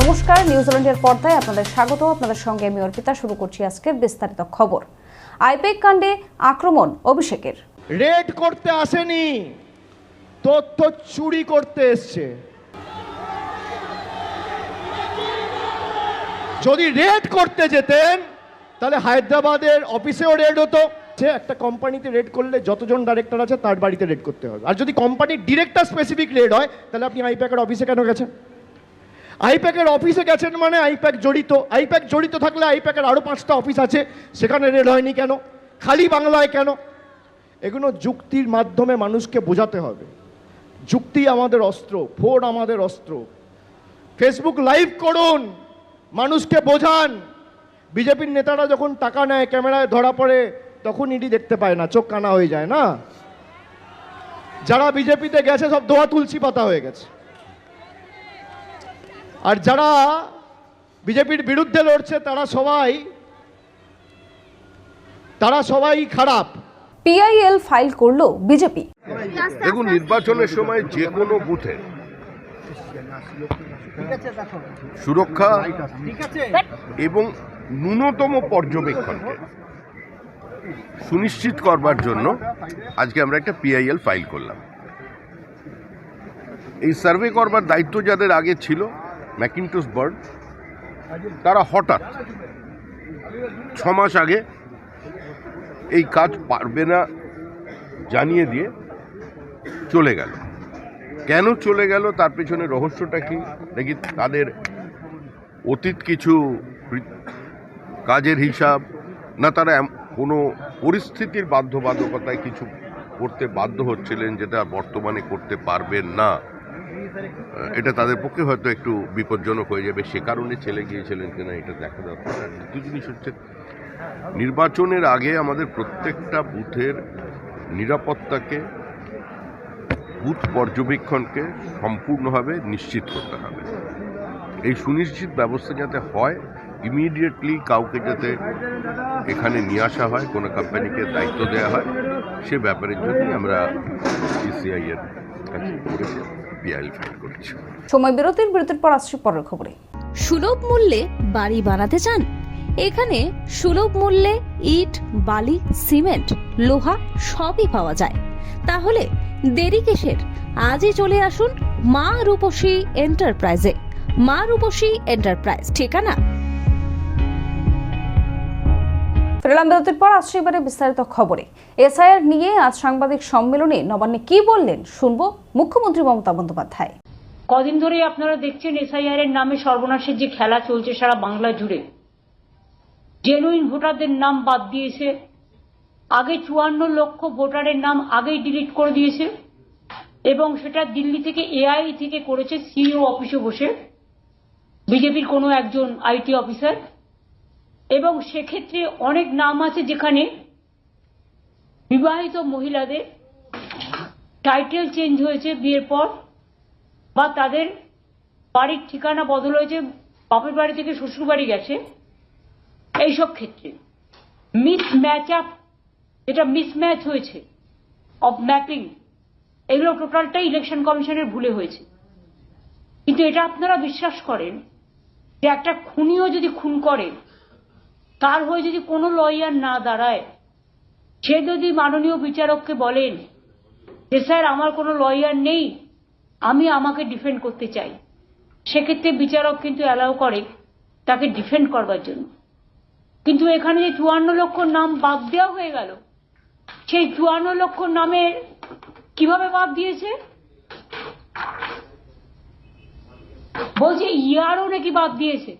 নমস্কার নিউজিল্যান্ডের পর্দায় আপনাদের স্বাগত আপনাদের সঙ্গে আমি অর্পিতা, শুরু করছি আজকের বিস্তারিত খবর। আইপেক কাণ্ডে আক্রমণ অভিষেকের। রেড করতে আসেনি, তথ্য চুরি করতে এসছে। যদি রেড করতে যেতেন, তাহলে হায়দ্রাবাদের অফিসেও রেড হতো। যে একটা কোম্পানিতে রেড করলে যতজন ডাইরেক্টর আছে, তার বাড়িতে রেড করতে হবে। আর যদি কোম্পানির ডিরেক্টর স্পেসিফিক রেড হয়, তাহলে আপনি আইপ্যাকের অফিসে কেন গেছেন? আইপ্যাকের অফিসে গেছেন মানে আইপ্যাক জড়িত। আইপ্যাক জড়িত থাকলে আইপ্যাকের আরও পাঁচটা অফিস আছে। সেখানে রেড হয়নি কেন? খালি বাংলায় কেন? এগুলো যুক্তির মাধ্যমে মানুষকে বোঝাতে হবে। যুক্তি আমাদের অস্ত্র ফোন আমাদের অস্ত্র। ফেসবুক লাইভ করুন, মানুষকে বোঝান। বিজেপির নেতারা যখন টাকা নেয়, ক্যামেরায় ধরা পড়ে, তখন ইডি দেখতে পায় না, চোখ কানা হয়ে যায় না? যারা বিজেপিতে গেছে, সব দোয়া তুলসী পাতা হয়ে গেছে। আর যারা বিজেপির বিরুদ্ধে লড়ছে তারা সবাই তারা সবাই খারাপ। পিআইএল ফাইল করল বিজেপি। দেখুন নির্বাচনের সময় যে কোনো বুথে সুরক্ষা এবং ন্যূনতম পর্যবেক্ষণকে সুনিশ্চিত করবার জন্য আজকে আমরা একটা পিআইএল ফাইল করলাম। এই সার্ভে করবার দায়িত্ব যাদের আগে ছিল ম্যাকিনটোস বার্ড, তারা হঠাৎ ছ মাস আগে এই কাজ পারবে না জানিয়ে দিয়ে চলে গেল। কেন চলে গেল, তার পেছনে রহস্যটা কি? দেখি তাদের অতীত কিছু কাজের হিসাব, না তারা কোনো পরিস্থিতির বাধ্যবাধকতায় কিছু করতে বাধ্য হচ্ছিলেন যেটা বর্তমানে করতে পারবেন না। এটা তাদের পক্ষে হয়তো একটু বিপজ্জনক হয়ে যাবে। সে কারণে ছেলে গিয়েছিলেন কিনা এটা দেখা দরকার। আর দ্বিতীয় জিনিস হচ্ছে, নির্বাচনের আগে আমাদের প্রত্যেকটা বুথের নিরাপত্তাকে, বুথ পর্যবেক্ষণকে সম্পূর্ণভাবে নিশ্চিত করতে হবে। এই সুনিশ্চিত ব্যবস্থা যাতে হয় ইমিডিয়েটলি কাউকে যাতে এখানে নিয়ে আসা হয়, কোনো কোম্পানিকে দায়িত্ব দেওয়া হয়, সে ব্যাপারের জন্যই আমরা সিসিআই এর কাছে করেছি পিআইএল ফাইল করেছি। সময় বিরতির বিরতির পর আসছি পরের খবরে। সুলভ মূল্যে বাড়ি বানাতে চান? এখানে সুলভ মূল্যে ইট বালি সিমেন্ট লোহা সবই পাওয়া যায়। তাহলে দেরি কিসের? আজই চলে আসুন মা রূপসী এন্টারপ্রাইজে। মা রূপসী এন্টারপ্রাইজ ঠিকানা? ফিরলাম পর আসছি এবারে বিস্তারিত খবরে। এসআইআর নিয়ে আজ সাংবাদিক সম্মেলনে নবান্নে কি বললেন শুনব মুখ্যমন্ত্রী মমতা বন্দ্যোপাধ্যায়। কদিন ধরে আপনারা দেখছেন এসআইআর এর নামে সর্বনাশের যে খেলা চলছে সারা বাংলা জুড়ে। জেনুইন ভোটারদের নাম বাদ দিয়েছে। আগে চুয়ান্ন লক্ষ ভোটারের নাম আগেই ডিলিট করে দিয়েছে। এবং সেটা দিল্লি থেকে এআই থেকে করেছে সিইও অফিসে বসে। বিজেপির কোনো একজন আইটি অফিসার এবং সেক্ষেত্রে অনেক নাম আছে যেখানে বিবাহিত মহিলাদের টাইটেল চেঞ্জ হয়েছে বিয়ের পর, বা তাদের বাড়ির ঠিকানা বদল হয়েছে, বাপের বাড়ি থেকে শ্বশুর বাড়ি গেছে, এইসব ক্ষেত্রে। মিস ম্যাচ আপ যেটা মিসম্যাচ হয়েছে অফ ম্যাপিং এগুলো টোটালটাই ইলেকশন কমিশনের ভুলে হয়েছে। কিন্তু এটা আপনারা বিশ্বাস করেন যে একটা খুনিও যদি খুন করে তার হয়ে যদি কোনো লয়ার না দাঁড়ায়, সে যদি মাননীয় বিচারককে বলেন যে, স্যার, আমার কোনো লয়ার নেই, আমি আমাকে ডিফেন্ড করতে চাই। সেক্ষেত্রে বিচারক কিন্তু অ্যালাউ করে তাকে ডিফেন্ড করবার জন্য। কিন্তু এখানে যে চুয়ান্ন লক্ষ নাম বাদ দেওয়া হয়ে গেল, সেই চুয়ান্ন লক্ষ নামের কীভাবে বাদ দিয়েছে? বলছে, ইয়ারও নাকি বাদ দিয়েছে।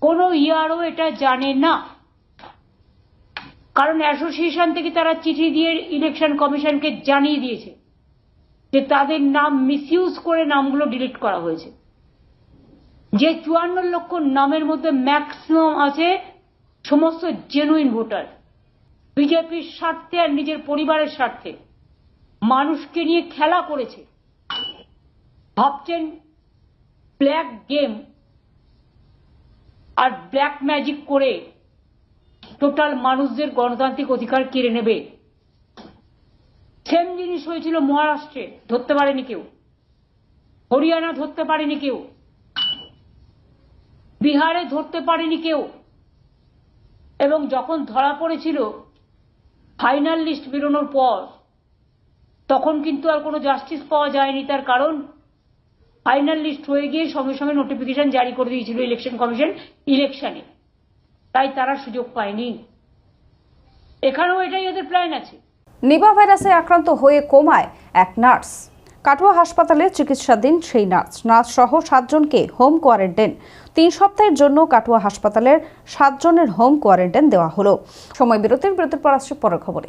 কোনো ইয়ারও এটা জানে না। কারণ অ্যাসোসিয়েশন থেকে তারা চিঠি দিয়ে ইলেকশন কমিশনকে জানিয়ে দিয়েছে যে তাদের নাম মিসইউজ করে নামগুলো ডিলিট করা হয়েছে। যে চুয়ান্ন লক্ষ নামের মধ্যে ম্যাক্সিমাম আছে সমস্ত জেনুইন ভোটার। বিজেপির স্বার্থে আর নিজের পরিবারের স্বার্থে। মানুষকে নিয়ে খেলা করেছে। ভাবছেন ব্ল্যাক গেম আর ব্ল্যাক ম্যাজিক করে টোটাল মানুষদের গণতান্ত্রিক অধিকার কেড়ে নেবে। সেম জিনিস হয়েছিল মহারাষ্ট্রে, ধরতে পারেনি কেউ। হরিয়ানা ধরতে পারেনি কেউ। বিহারে ধরতে পারেনি কেউ। এবং যখন ধরা পড়েছিল ফাইনাল লিস্ট বেরোনোর পর, তখন কিন্তু আর কোনো জাস্টিস পাওয়া যায়নি, তার কারণ ফাইনাল লিস্ট হয়ে গিয়ে সঙ্গে সঙ্গে নোটিফিকেশন জারি করে দিয়েছিল ইলেকশন কমিশন ইলেকশনে তাই তারা সুযোগ পায়নি। এখানেও এটাই এদের প্ল্যান আছে। নিপা ভাইরাসে আক্রান্ত হয়ে কোমায় এক নার্স। কাটোয়া হাসপাতালে চিকিৎসাধীন সেই নার্স। নার্স সহ সাতজনকে হোম কোয়ারেন্টাইন। তিন সপ্তাহের জন্য কাটোয়া হাসপাতালের সাতজনের হোম কোয়ারেন্টাইন দেওয়া হলো। সময় বিরতির বিরতির পর আসছে পরের খবরে।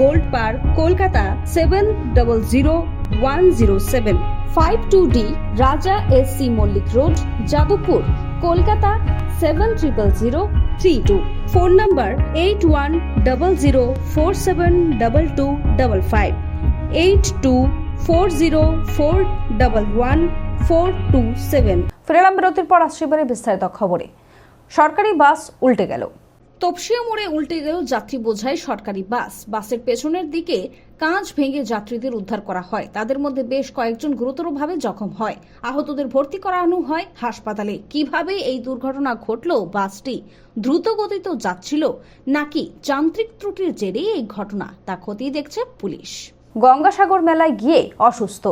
gold park Kolkata seven double zero one zero seven five two D Raja S C Mallick road Jadavpur Kolkata seven triple zero three two phone number eight one double zero four seven double two double five eight two four zero four double one four two seven ফিরেলাম বিরতির পর আসছে বিস্তারিত খবরে। সরকারি বাস উল্টে গেল। তপসিয়া মোড়ে উল্টে গেল যাত্রী বোঝাই সরকারি বাস। বাসের পেছনের দিকে কাঁচ ভেঙে যাত্রীদের উদ্ধার করা হয়। তাদের মধ্যে বেশ কয়েকজন গুরুতরভাবে জখম হয়। আহতদের ভর্তি করানো হয় হাসপাতালে। কীভাবে এই দুর্ঘটনা ঘটল বাসটি দ্রুত গতিতে যাচ্ছিল নাকি যান্ত্রিক ত্রুটির জেরে এই ঘটনা তা খতিয়ে দেখছে পুলিশ। গঙ্গাসাগর মেলায় গিয়ে অসুস্থ।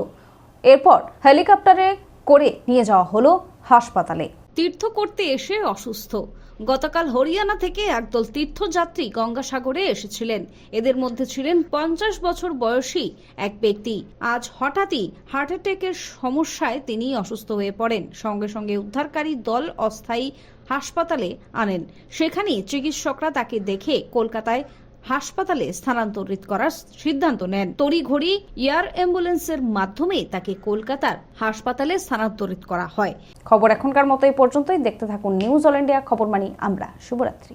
এরপর হেলিকপ্টারে করে নিয়ে যাওয়া হলো হাসপাতালে। তীর্থ করতে এসে অসুস্থ। গতকাল হরিয়ানা থেকে একদল তীর্থযাত্রী গঙ্গাসাগরে এসেছিলেন। এদের মধ্যে ছিলেন পঞ্চাশ বছর বয়সী এক ব্যক্তি। আজ হঠাৎই হার্ট অ্যাটাকের সমস্যায় তিনি অসুস্থ হয়ে পড়েন। সঙ্গে সঙ্গে উদ্ধারকারী দল অস্থায়ী হাসপাতালে আনেন। সেখানেই চিকিৎসকরা তাকে দেখে কলকাতায় হাসপাতালে স্থানান্তরিত করার সিদ্ধান্ত নেন। তড়িঘড়ি এয়ার অ্যাম্বুলেন্সের মাধ্যমে তাকে কলকাতার হাসপাতালে স্থানান্তরিত করা হয়। খবর এখনকার মতো এই পর্যন্তই। দেখতে থাকুন নিউজ অল ইন্ডিয়া খবর মানি আমরা। শুভরাত্রি।